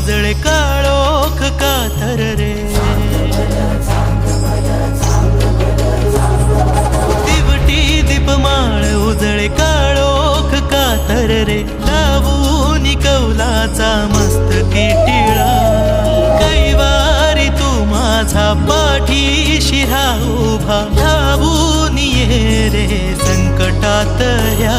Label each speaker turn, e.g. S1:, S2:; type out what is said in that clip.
S1: उजळे काळोख कातर रे. दिवटी दीपमाळ उजळे काळोख कातर रे. लावून कौलाचा मस्त टिळा कैवारी तू माझा पाठीशी हा उभा. लावून ये रे संकटात या